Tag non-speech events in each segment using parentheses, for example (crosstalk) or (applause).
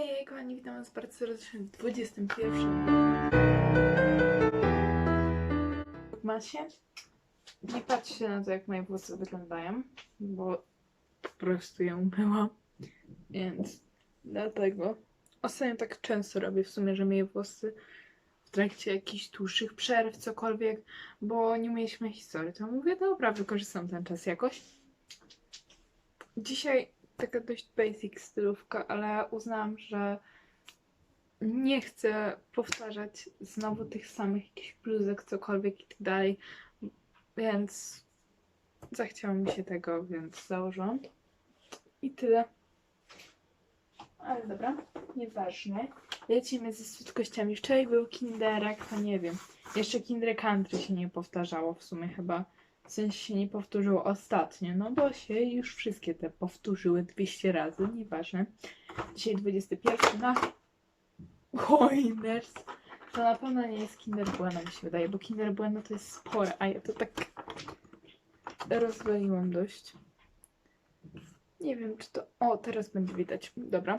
Hej, kochani, witam was bardzo serdecznie w 21. Macie? Nie patrzcie na to, jak moje włosy wyglądają, bo po prostu je umyłam. Więc dlatego ostatnio tak często robię w sumie, że myję włosy w trakcie jakichś dłuższych przerw, cokolwiek, bo nie mieliśmy historii. To mówię, dobra, wykorzystam ten czas jakoś. Dzisiaj taka dość basic stylówka, ale uznałam, że nie chcę powtarzać znowu tych samych jakichś bluzek, cokolwiek i tak dalej, więc zachciało mi się tego, więc założyłam. I tyle. Ale dobra, nieważne. Lecimy ze słodkościami. Wczoraj był kinderek, to nie wiem. Jeszcze kinder country się nie powtarzało w sumie chyba. W sensie się nie powtórzyło ostatnio, no bo się już wszystkie te powtórzyły 200 razy, nieważne. Dzisiaj 21 na Coiners. To na pewno nie jest Kinder Bueno, mi się wydaje, bo Kinder Bueno to jest spore, a ja to tak rozwaliłam dość. Nie wiem, czy to... O, teraz będzie widać. Dobra.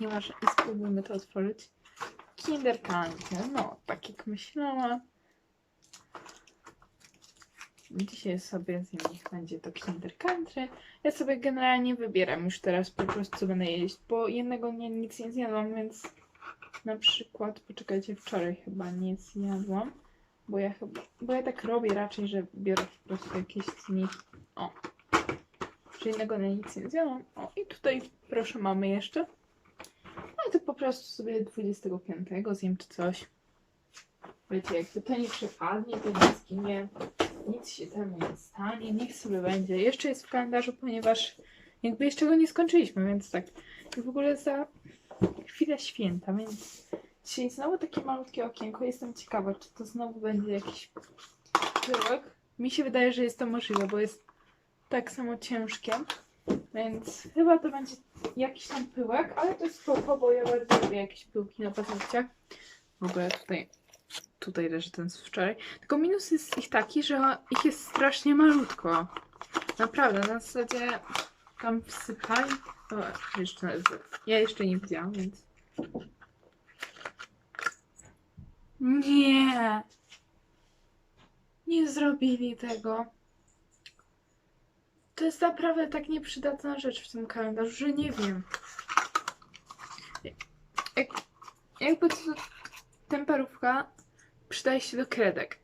Nieważne, i spróbujmy to otworzyć. Kinder no, tak jak myślałam. Dzisiaj sobie z nich będzie to Kinder Country. Ja sobie generalnie wybieram już teraz po prostu co będę jeść, bo jednego dnia nic nie zjadłam, więc na przykład, poczekajcie, wczoraj chyba nic jadłam, bo ja chyba, bo ja tak robię raczej, że biorę po prostu jakieś nich, o, że jednego dnia nic nie zjadłam, o i tutaj proszę mamy jeszcze, no i to po prostu sobie 25 zjem czy coś. Wiecie, jakby to nie przepadnie, to nie zginie nic się temu nie stanie, niech sobie będzie. Jeszcze jest w kalendarzu, ponieważ jakby jeszcze go nie skończyliśmy, więc tak. I w ogóle za chwilę święta, więc dzisiaj znowu takie malutkie okienko. Jestem ciekawa, czy to znowu będzie jakiś pyłek. Mi się wydaje, że jest to możliwe, bo jest tak samo ciężkie, więc chyba to będzie jakiś tam pyłek, ale to jest spoko, bo ja bardzo lubię jakieś pyłki na paznokciach. W ogóle tutaj tutaj leży ten z wczoraj. Tylko minus jest ich taki, że ich jest strasznie malutko. Naprawdę, na zasadzie tam wsypali. To jeszcze, ja jeszcze nie widziałam, więc. Nie! Nie zrobili tego. To jest naprawdę tak nieprzydatna rzecz w tym kalendarzu, że nie wiem. Jak, jakby to temperówka przydaje się do kredek.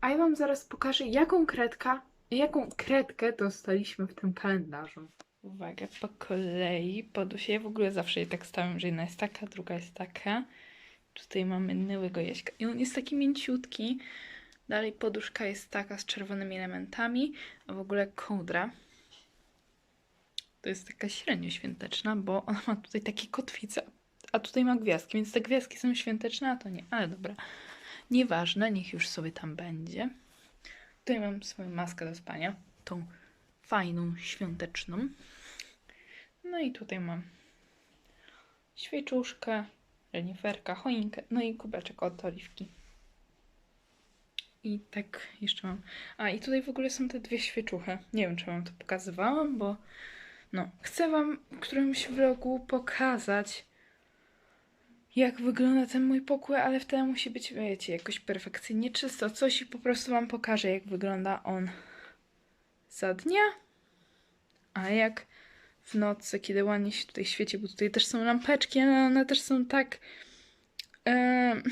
A ja wam zaraz pokażę, jaką kredka, jaką kredkę dostaliśmy w tym kalendarzu. Uwaga, po kolei podusie. Ja w ogóle zawsze je tak stawiam, że jedna jest taka, druga jest taka. Tutaj mamy nyłego jaśka. I on jest taki mięciutki. Dalej poduszka jest taka z czerwonymi elementami, a w ogóle kołdra. To jest taka średnio świąteczna, bo ona ma tutaj takie kotwice, a tutaj ma gwiazdki, więc te gwiazdki są świąteczne, a to nie, ale dobra. Nieważne, niech już sobie tam będzie. Tutaj mam swoją maskę do spania, tą fajną, świąteczną. No i tutaj mam świeczuszkę, reniferka, choinkę, no i kubeczek od oliwki. I tak jeszcze mam. A i tutaj w ogóle są te dwie świeczuchy. Nie wiem, czy wam to pokazywałam, bo no, chcę wam w którymś vlogu pokazać, jak wygląda ten mój pokój, ale wtedy musi być, wiecie, jakoś perfekcyjnie czysto. Coś i po prostu wam pokażę, jak wygląda on za dnia, a jak w nocy, kiedy ładnie się tutaj świeci, bo tutaj też są lampeczki, ale one też są tak... em,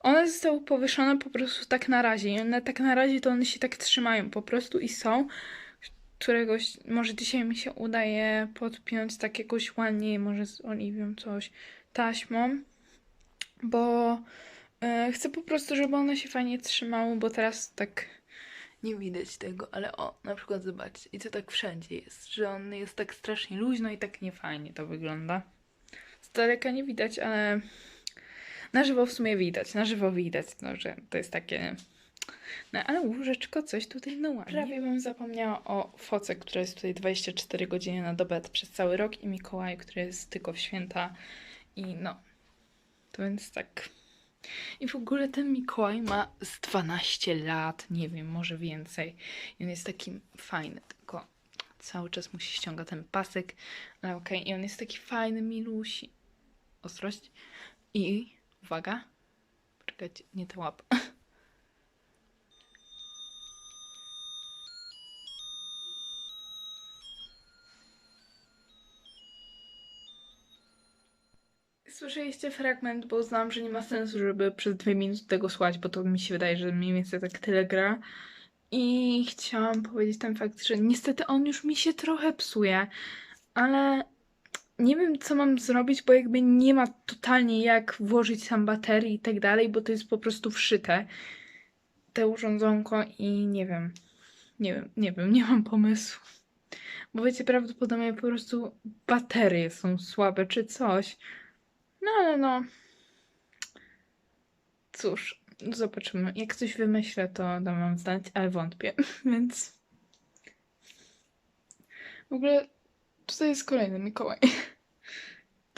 one zostały powieszone po prostu tak na razie i one tak na razie to one się tak trzymają po prostu i są. Któregoś, może dzisiaj mi się udaje podpiąć tak jakoś ładniej, może z oliwią coś, taśmą, bo e, chcę po prostu, żeby one się fajnie trzymały, bo teraz tak nie widać tego, ale o, na przykład zobaczcie, i to tak wszędzie jest, że on jest tak strasznie luźno i tak niefajnie to wygląda. Z daleka nie widać, ale na żywo w sumie widać, na żywo widać, no, że to jest takie... No, ale łóżeczko coś tutaj no ładnie. Prawie bym zapomniała o foce, która jest tutaj 24 godziny na dobę przez cały rok i Mikołaj, który jest tylko w święta i no. To więc tak. I w ogóle ten Mikołaj ma z 12 lat, nie wiem, może więcej. I on jest taki fajny, tylko cały czas mu się ściąga ten pasek, ale okej, i on jest taki fajny, milusi. Ostrość. I uwaga, czekajcie, nie ta łapa. (laughs) Słyszeliście fragment, bo znam, że nie ma sensu, żeby przez dwie minuty tego słuchać, bo to mi się wydaje, że mniej więcej tak tyle gra. I chciałam powiedzieć ten fakt, że niestety on już mi się trochę psuje, ale nie wiem, co mam zrobić, bo jakby nie ma totalnie jak włożyć tam baterii i tak dalej, bo to jest po prostu wszyte. Te urządzonko i nie wiem, nie wiem, nie wiem, nie mam pomysłu. Bo wiecie, prawdopodobnie po prostu baterie są słabe czy coś. No ale no. Cóż, zobaczymy. Jak coś wymyślę, to dam wam znać, ale wątpię, (laughs) więc. W ogóle tutaj jest kolejny Mikołaj. (laughs)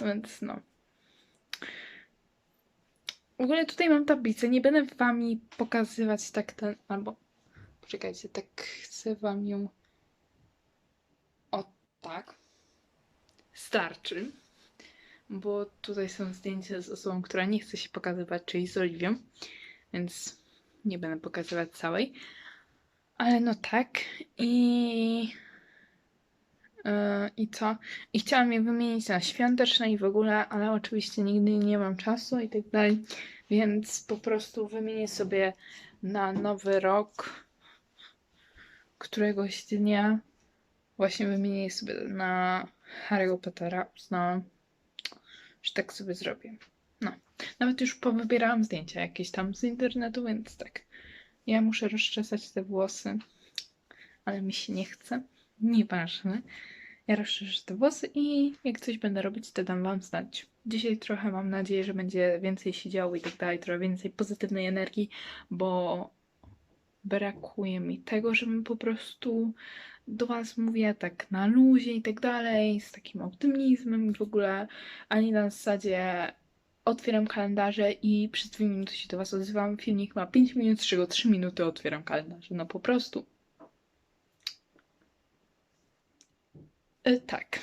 Więc no. W ogóle tutaj mam tablicę. Nie będę wami pokazywać tak ten. Albo. Poczekajcie, tak chcę wam ją. O tak. Starczy bo tutaj są zdjęcia z osobą, która nie chce się pokazywać, czyli z Oliwią, więc nie będę pokazywać całej. Ale no tak. I. Yy, I co? I chciałam je wymienić na świąteczne i w ogóle, ale oczywiście nigdy nie mam czasu i tak dalej, więc po prostu wymienię sobie na nowy rok któregoś dnia. Właśnie wymienię sobie na Harry'ego Pottera. Uznałam, że tak sobie zrobię. No. Nawet już powybierałam zdjęcia jakieś tam z internetu, więc tak. Ja muszę rozczesać te włosy, ale mi się nie chce. Nieważne. Ja rozczeszę te włosy i jak coś będę robić, to dam wam znać. Dzisiaj trochę mam nadzieję, że będzie więcej się działo i tak dalej, trochę więcej pozytywnej energii, bo brakuje mi tego, żebym po prostu do Was mówię tak na luzie i tak dalej, z takim optymizmem w ogóle, ani na zasadzie otwieram kalendarze i przez dwie minuty się do Was odzywam. Filmik ma 5 minut, z czego 3 minuty otwieram kalendarze. No po prostu. E, tak.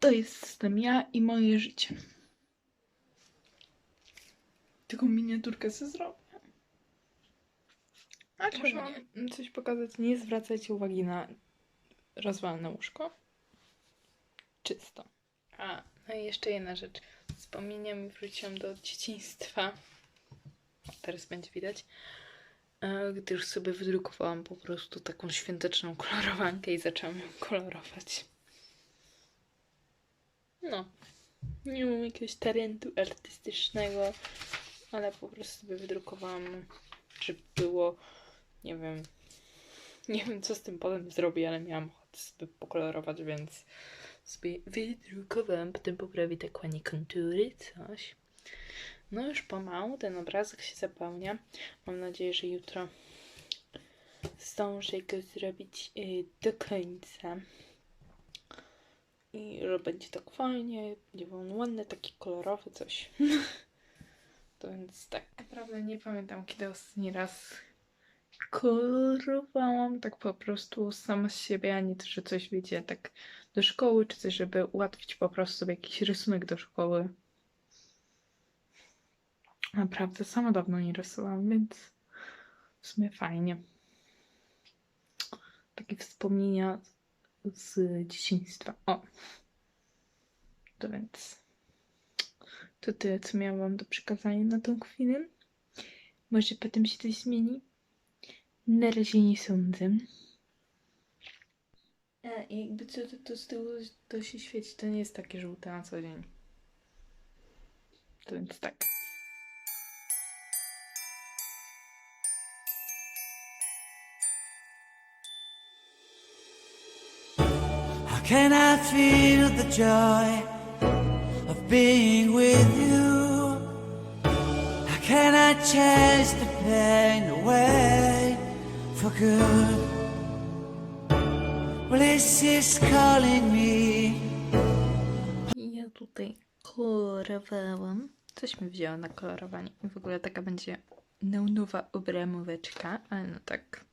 To jestem ja i moje życie. Tylko miniaturkę sobie zrobię. A czy mam coś pokazać? Nie zwracajcie uwagi na rozwalone łóżko. Czysto. A, no i jeszcze jedna rzecz. Wspomnieniami wróciłam do dzieciństwa. Teraz będzie widać. E, Gdy już sobie wydrukowałam po prostu taką świąteczną kolorowankę i zaczęłam ją kolorować. No. Nie mam jakiegoś talentu artystycznego, ale po prostu sobie wydrukowałam, żeby było nie wiem. Nie wiem, co z tym potem zrobię, ale miałam ochotę sobie pokolorować, więc sobie wydrukowałam. Potem poprawię tak ładnie kontury, coś. No już pomału ten obrazek się zapełnia. Mam nadzieję, że jutro zdążę go zrobić y, do końca. I że będzie tak fajnie, będzie on ładny, taki kolorowy, coś. (laughs) to więc tak. Naprawdę nie pamiętam, kiedy ostatni raz kolorowałam tak po prostu sama z siebie, a nie to, że coś wiecie, tak do szkoły, czy coś, żeby ułatwić po prostu sobie jakiś rysunek do szkoły. Naprawdę, sama dawno nie rysowałam, więc w sumie fajnie. Takie wspomnienia z dzieciństwa. O! To więc to tyle, co miałam do przekazania na tą chwilę. Może potem się coś zmieni. Na razie nie sądzę. A, i jakby co to, to z tyłu to się świeci, to nie jest takie żółte na co dzień. To więc tak. How can I feel the joy of being with you? How can I chase the pain away for good? Well, this is calling me. Ja tutaj kolorowałam. Coś mi wzięło na kolorowanie. W ogóle taka będzie neonowa obramóweczka, ale no tak.